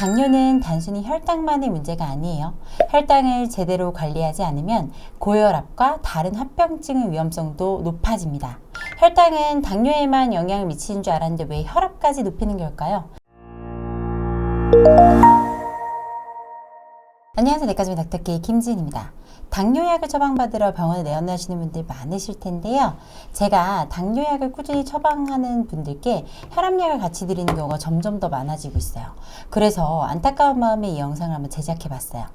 당뇨는 단순히 혈당만의 문제가 아니에요. 혈당을 제대로 관리하지 않으면 고혈압과 다른 합병증의 위험성도 높아집니다. 혈당은 당뇨에만 영향을 미치는 줄 알았는데 왜 혈압까지 높이는 걸까요? 안녕하세요. 내과주의 닥터케이 김지은입니다. 당뇨약을 처방받으러 병원에 내원하시는 분들 많으실 텐데요. 제가 당뇨약을 꾸준히 처방하는 분들께 혈압약을 같이 드리는 경우가 점점 더 많아지고 있어요. 그래서 안타까운 마음에 이 영상을 한번 제작해 봤어요.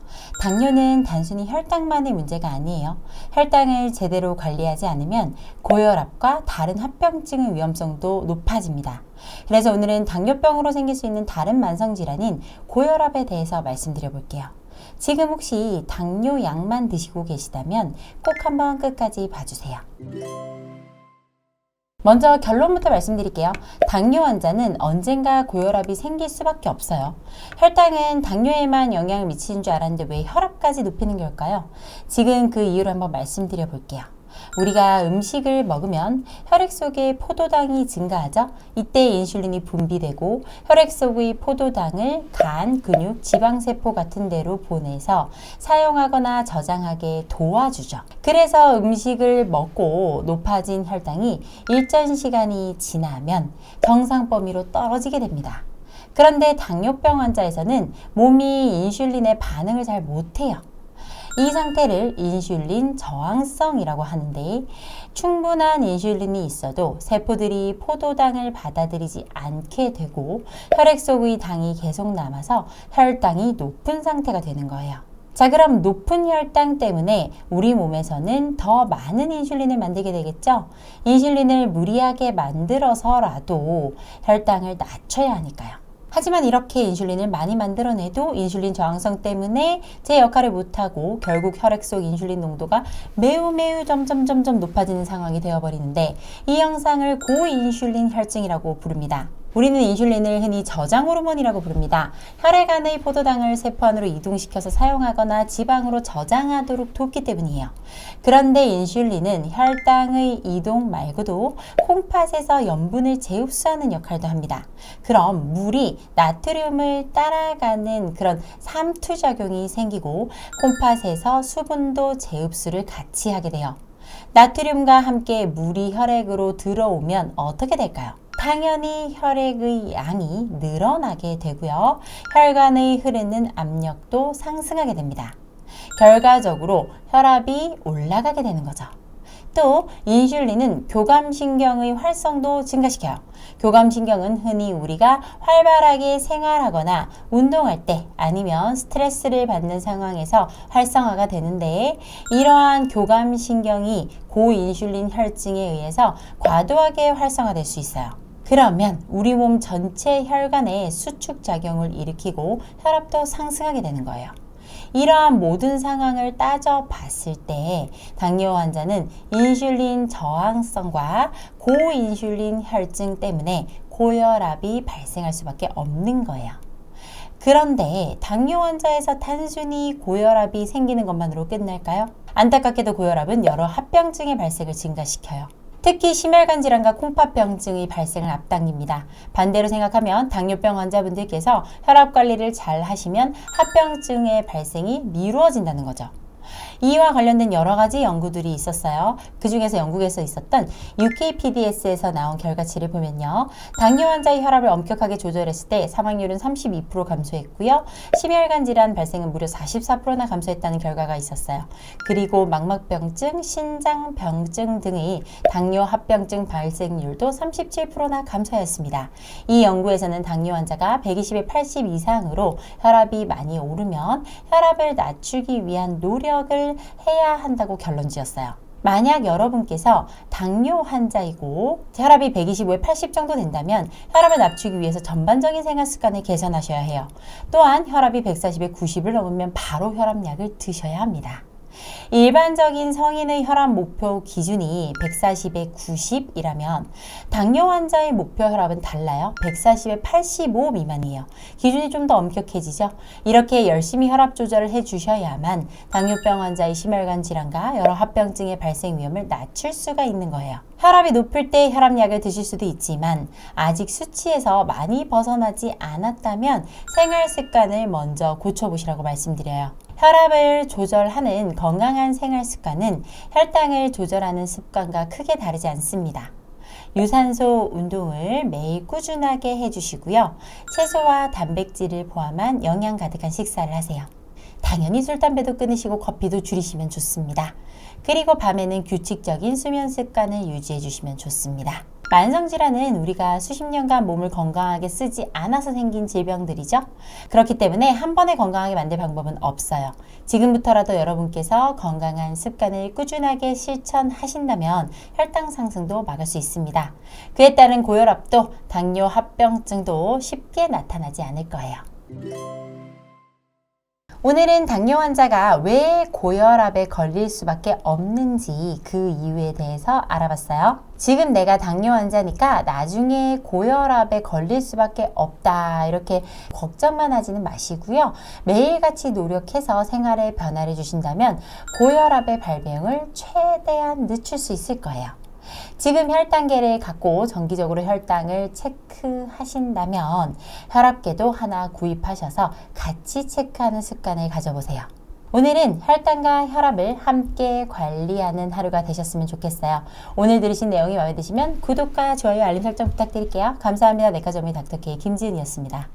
당뇨는 단순히 혈당만의 문제가 아니에요. 혈당을 제대로 관리하지 않으면 고혈압과 다른 합병증의 위험성도 높아집니다. 그래서 오늘은 당뇨병으로 생길 수 있는 다른 만성 질환인 고혈압에 대해서 말씀드려 볼게요. 지금 혹시 당뇨 약만 드시고 계시다면 꼭 한번 끝까지 봐주세요. 먼저 결론부터 말씀드릴게요. 당뇨 환자는 언젠가 고혈압이 생길 수밖에 없어요. 혈당은 당뇨에만 영향을 미치는 줄 알았는데 왜 혈압까지 높이는 걸까요? 지금 그 이유를 한번 말씀드려 볼게요. 우리가 음식을 먹으면 혈액 속에 포도당이 증가하죠. 이때 인슐린이 분비되고 혈액 속의 포도당을 간, 근육, 지방세포 같은 데로 보내서 사용하거나 저장하게 도와주죠. 그래서 음식을 먹고 높아진 혈당이 일정 시간이 지나면 정상 범위로 떨어지게 됩니다. 그런데 당뇨병 환자에서는 몸이 인슐린에 반응을 잘 못해요. 이 상태를 인슐린 저항성이라고 하는데 충분한 인슐린이 있어도 세포들이 포도당을 받아들이지 않게 되고 혈액 속의 당이 계속 남아서 혈당이 높은 상태가 되는 거예요. 자, 그럼 높은 혈당 때문에 우리 몸에서는 더 많은 인슐린을 만들게 되겠죠? 인슐린을 무리하게 만들어서라도 혈당을 낮춰야 하니까요. 하지만 이렇게 인슐린을 많이 만들어내도 인슐린 저항성 때문에 제 역할을 못하고 결국 혈액 속 인슐린 농도가 매우 매우 점점 점점 높아지는 상황이 되어버리는데 이 현상을 고인슐린 혈증이라고 부릅니다. 우리는 인슐린을 흔히 저장 호르몬이라고 부릅니다. 혈액 안의 포도당을 세포 안으로 이동시켜서 사용하거나 지방으로 저장하도록 돕기 때문이에요. 그런데 인슐린은 혈당의 이동 말고도 콩팥에서 염분을 재흡수하는 역할도 합니다. 그럼 물이 나트륨을 따라가는 그런 삼투 작용이 생기고 콩팥에서 수분도 재흡수를 같이 하게 돼요. 나트륨과 함께 물이 혈액으로 들어오면 어떻게 될까요? 당연히 혈액의 양이 늘어나게 되고요. 혈관의 흐르는 압력도 상승하게 됩니다. 결과적으로 혈압이 올라가게 되는 거죠. 또 인슐린은 교감신경의 활성도 증가시켜요. 교감신경은 흔히 우리가 활발하게 생활하거나 운동할 때 아니면 스트레스를 받는 상황에서 활성화가 되는데 이러한 교감신경이 고인슐린 혈증에 의해서 과도하게 활성화될 수 있어요. 그러면 우리 몸 전체 혈관에 수축 작용을 일으키고 혈압도 상승하게 되는 거예요. 이러한 모든 상황을 따져 봤을 때 당뇨 환자는 인슐린 저항성과 고인슐린 혈증 때문에 고혈압이 발생할 수밖에 없는 거예요. 그런데 당뇨 환자에서 단순히 고혈압이 생기는 것만으로 끝날까요? 안타깝게도 고혈압은 여러 합병증의 발생을 증가시켜요. 특히 심혈관 질환과 콩팥병증의 발생을 앞당깁니다. 반대로 생각하면 당뇨병 환자분들께서 혈압 관리를 잘 하시면 합병증의 발생이 미루어진다는 거죠. 이와 관련된 여러 가지 연구들이 있었어요. 그 중에서 영국에서 있었던 UKPDS에서 나온 결과치를 보면요. 당뇨 환자의 혈압을 엄격하게 조절했을 때 사망률은 32% 감소했고요. 심혈관 질환 발생은 무려 44%나 감소했다는 결과가 있었어요. 그리고 망막병증, 신장병증 등의 당뇨 합병증 발생률도 37%나 감소하였습니다. 이 연구에서는 당뇨 환자가 120에 80 이상으로 혈압이 많이 오르면 혈압을 낮추기 위한 노력을 해야 한다고 결론 지었어요. 만약 여러분께서 당뇨 환자이고 혈압이 125에 80 정도 된다면 혈압을 낮추기 위해서 전반적인 생활 습관을 개선하셔야 해요. 또한 혈압이 140에 90을 넘으면 바로 혈압약을 드셔야 합니다. 일반적인 성인의 혈압 목표 기준이 140에 90이라면 당뇨 환자의 목표 혈압은 달라요. 140에 85 미만이에요. 기준이 좀 더 엄격해지죠. 이렇게 열심히 혈압 조절을 해 주셔야만 당뇨병 환자의 심혈관 질환과 여러 합병증의 발생 위험을 낮출 수가 있는 거예요. 혈압이 높을 때 혈압약을 드실 수도 있지만 아직 수치에서 많이 벗어나지 않았다면 생활 습관을 먼저 고쳐보시라고 말씀드려요. 혈압을 조절하는 건강한 생활 습관은 혈당을 조절하는 습관과 크게 다르지 않습니다. 유산소 운동을 매일 꾸준하게 해주시고요. 채소와 단백질을 포함한 영양 가득한 식사를 하세요. 당연히 술, 담배도 끊으시고 커피도 줄이시면 좋습니다. 그리고 밤에는 규칙적인 수면 습관을 유지해 주시면 좋습니다. 만성질환은 우리가 수십 년간 몸을 건강하게 쓰지 않아서 생긴 질병들이죠. 그렇기 때문에 한 번에 건강하게 만들 방법은 없어요. 지금부터라도 여러분께서 건강한 습관을 꾸준하게 실천하신다면 혈당 상승도 막을 수 있습니다. 그에 따른 고혈압도 당뇨 합병증도 쉽게 나타나지 않을 거예요. 오늘은 당뇨 환자가 왜 고혈압에 걸릴 수밖에 없는지 그 이유에 대해서 알아봤어요. 지금 내가 당뇨 환자니까 나중에 고혈압에 걸릴 수밖에 없다. 이렇게 걱정만 하지는 마시고요. 매일같이 노력해서 생활에 변화를 주신다면 고혈압의 발병을 최대한 늦출 수 있을 거예요. 지금 혈당계를 갖고 정기적으로 혈당을 체크하신다면 혈압계도 하나 구입하셔서 같이 체크하는 습관을 가져보세요. 오늘은 혈당과 혈압을 함께 관리하는 하루가 되셨으면 좋겠어요. 오늘 들으신 내용이 마음에 드시면 구독과 좋아요, 알림 설정 부탁드릴게요. 감사합니다. 내과점의 닥터케이 김지은이었습니다.